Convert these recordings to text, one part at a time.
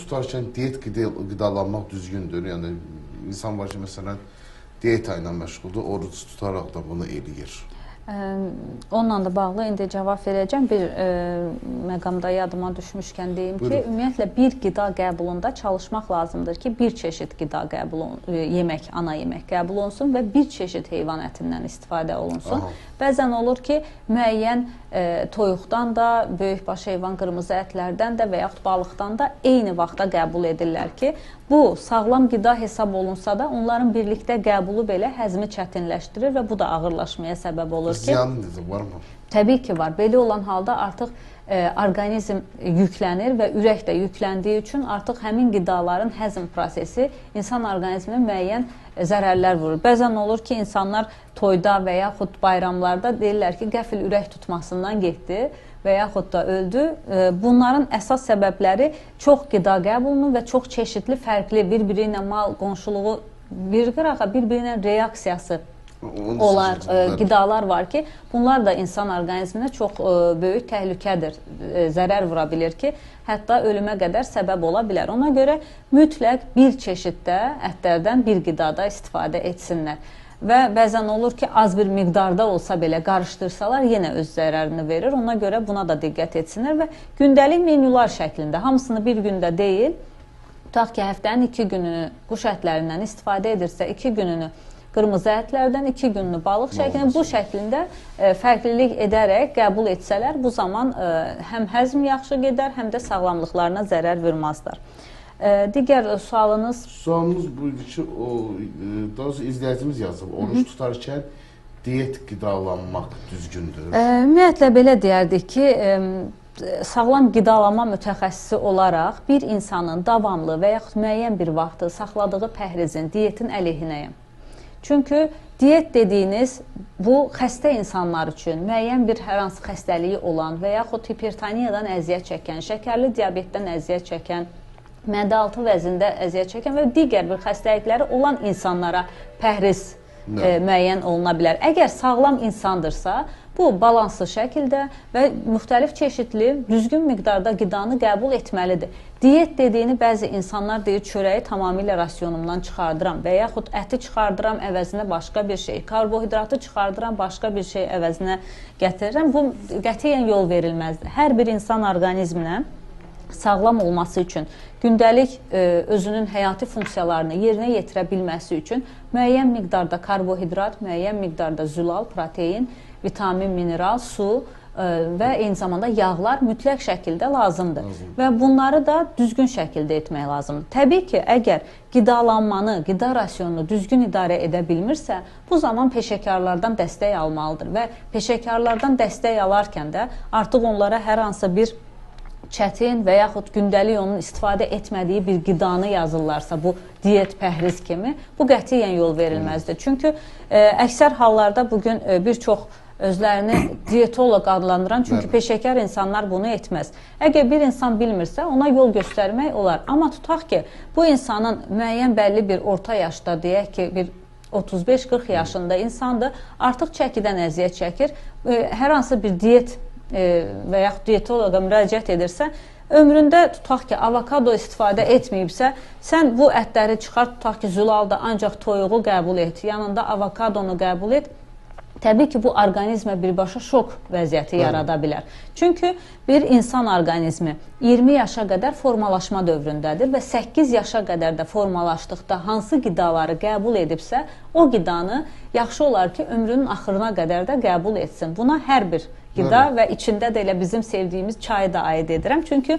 tutarkən diyet qida- qidalanmaq düzgündür. Yəni insan var ki, məsələn, diyeta ilə məşğuldur, oruc tutaraq da bunu eləyir. Onunla da bağlı indi cavab verəcəm. Bir ə, məqamda yadıma düşmüşkən deyim ki, Buyurun. ümumiyyətlə bir qida qəbulunda çalışmaq lazımdır ki, bir çeşid qida qəbul ə, yemək, ana yemək qəbul olunsun və bir çeşid heyvan ətindən istifadə olunsun. Aha. Bəzən olur ki, müəyyən ə, toyuqdan da, böyükbaş heyvan qırmızı ətlərdən də və yaxud balıqdan da eyni vaxtda qəbul edirlər ki, bu sağlam qida hesab olunsa da onların birlikdə qəbulu belə həzmi çətinləşdirir və bu da ağırlaşmaya səbəb olur ki, Ziyanı necə varmı? Təbii ki var. Belə olan halda artıq e, orqanizm yüklənir və ürək də yükləndiyi üçün artıq həmin qidaların həzm prosesi insan orqanizminə müəyyən e, zərərlər vurur. Bəzən olur ki, insanlar toyda və yaxud bayramlarda deyirlər ki, qəfil ürək tutmasından getdi və yaxud da öldü. E, Bunların əsas səbəbləri çox qida qəbulunun və çox çeşidli, fərqli bir-biri ilə mal qonşuluğu bir qırağa bir-biri ilə reaksiyası olar, ə, bəli. qidalar var ki, bunlar da insan orqanizminə çox ə, böyük təhlükədir, ə, zərər vura bilər ki, hətta ölümə qədər səbəb ola bilər. Ona görə mütləq bir çeşiddə ətlərdən bir qidada istifadə etsinlər. Və bəzən olur ki, az bir miqdarda olsa belə qarışdırsalar yenə öz zərərini verir. Ona görə buna da diqqət etsinlər və gündəlik menyular şəklində, hamısını bir gündə deyil, tutaq ki, həftənin 2 gününü quş ətlərindən istifadə edirsə, 2 gününü qırmızı ətlərdən, 2 gününü balıq şəklində bu şəklində e, fərqlilik edərək qəbul etsələr, bu zaman e, həm həzm yaxşı gedər, həm də sağlamlıqlarına zərər verməzlər. E, digər sualınız Sualımız buydu ki, o daha doğrusu izləyicimiz yazıb, oruç tutarkən diyet qidalanmaq düzgündür. Ə, Ümumiyyətlə belə deyərdik ki, ə, sağlam qidalanma mütəxəssisi olaraq bir insanın davamlı və yaxud müəyyən bir vaxtı saxladığı pəhrizin, diyetin əleyhinəyəm. Çünki diyet dediyiniz bu xəstə insanlar üçün müəyyən bir hər hansı xəstəliyi olan və yaxud hipertoniyadan əziyyət çəkən, şəkərli diabetdən əziyyət çəkən, mədə-altı vəzində əziyyət çəkən və digər bir xəstəlikləri olan insanlara pəhriz Nə? e, müəyyən oluna bilər. Əgər sağlam insandırsa, bu balanslı şəkildə və müxtəlif çeşidli, düzgün miqdarda qidanı qəbul etməlidir. Diyet dediyini bəzi insanlar deyir, çörəyi tamamilə rasionumdan çıxardıram və yaxud əti çıxardıram, əvəzinə başqa bir şey, karbohidratı çıxardıram, başqa bir şey əvəzinə gətirirəm. Bu qətiyyən yol verilməzdir. Hər bir insan orqanizminə sağlam olması üçün, gündəlik e, özünün həyati funksiyalarını yerinə yetirə bilməsi üçün müəyyən miqdarda karbohidrat, müəyyən miqdarda zülal, protein, vitamin, mineral, su e, və eyni zamanda yağlar mütləq şəkildə lazımdır. Lazım. Və bunları da düzgün şəkildə etmək lazımdır. Təbii ki, əgər qidalanmanı, qida rasionunu düzgün idarə edə bilmirsə, bu zaman peşəkarlardan dəstək almalıdır və peşəkarlardan dəstək alarkən də artıq onlara hər hansı bir çətin və yaxud gündəlik onun istifadə etmədiyi bir qidanı yazırlarsa, bu diyet pəhriz kimi, bu qətiyyən yol verilməzdir. Çünki e, əksər hallarda bu gün e, bir çox özlərini diyetoloq adlandıran, çünki Bəli. peşəkar insanlar bunu etməz. Əgər bir insan bilmirsə, ona yol göstərmək olar. Amma tutaq ki, bu insanın müəyyən bəlli bir orta yaşda deyək ki, bir 35-40 yaşında insandır, artıq çəkidən əziyyət çəkir, e, hər hansı bir diyet və yaxud diyetoloqa müraciət edirsə, ömründə tutaq ki, avokado istifadə etməyibsə, sən bu ətləri çıxart, tutaq ki, zülalda ancaq toyuğu qəbul et, yanında avokadonu qəbul et. Təbii ki, bu orqanizmə birbaşa şok vəziyyəti Bəli. yarada bilər. Çünki bir insan orqanizmi 20 yaşa qədər formalaşma dövründədir və 8 yaşa qədər də formalaşdıqda hansı qidaları qəbul edibsə, o qidanı yaxşı olar ki, ömrünün axırına qədər də qəbul etsin. Buna hər bir qida Bəli. və içində də elə bizim sevdiyimiz çayı da aid edirəm. Çünki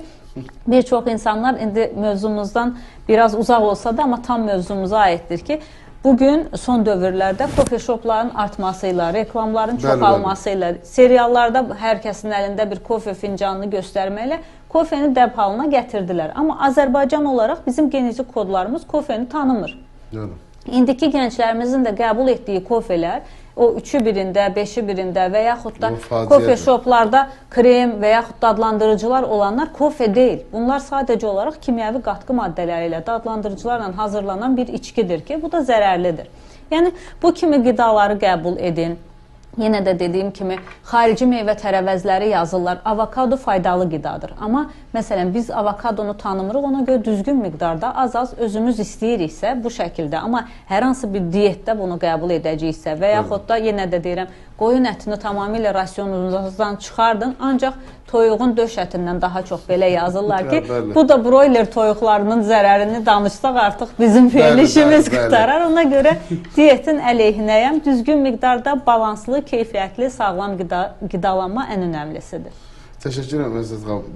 bir çox insanlar indi mövzumuzdan biraz uzaq olsa da, amma tam mövzumuza aiddir ki, bu gün son dövrlərdə kofe shopların artması ilə, reklamların çoxalması ilə, seriallarda hər kəsin əlində bir kofe fincanını göstərməklə kofeni dəb halına gətirdilər. Amma Azərbaycan olaraq bizim genetik kodlarımız kofeni tanımır. Yəni. İndiki gənclərimizin də qəbul etdiyi kofelər o üçü birində, beşi birində və yaxud da kofe shoplarda krem və yaxud dadlandırıcılar olanlar kofe deyil. Bunlar sadəcə olaraq kimyəvi qatqı maddələri ilə, dadlandırıcılarla hazırlanan bir içkidir ki, bu da zərərlidir. Yəni bu kimi qidaları qəbul edin. Yenə də dediyim kimi xarici meyvə tərəvəzləri yazırlar. Avokado faydalı qidadır. Amma məsələn biz avokadonu tanımırıq, ona görə düzgün miqdarda az-az özümüz istəyiriksə bu şəkildə, amma hər hansı bir diyetdə bunu qəbul edəcəyiksə və yaxud da yenə də deyirəm, qoyun ətini tamamilə rasionunuzdan çıxardın, ancaq toyuğun döş ətindən daha çox belə yazırlar ki, Bəli, bu da broiler toyuqlarının zərərini danışsaq artıq bizim verilişimiz qurtarar. Ona görə diyetin əleyhinəyəm. Düzgün miqdarda balanslı, keyfiyyətli, sağlam qida qidalanma ən önəmlisidir. Təşəkkür edirəm Əziz xanım.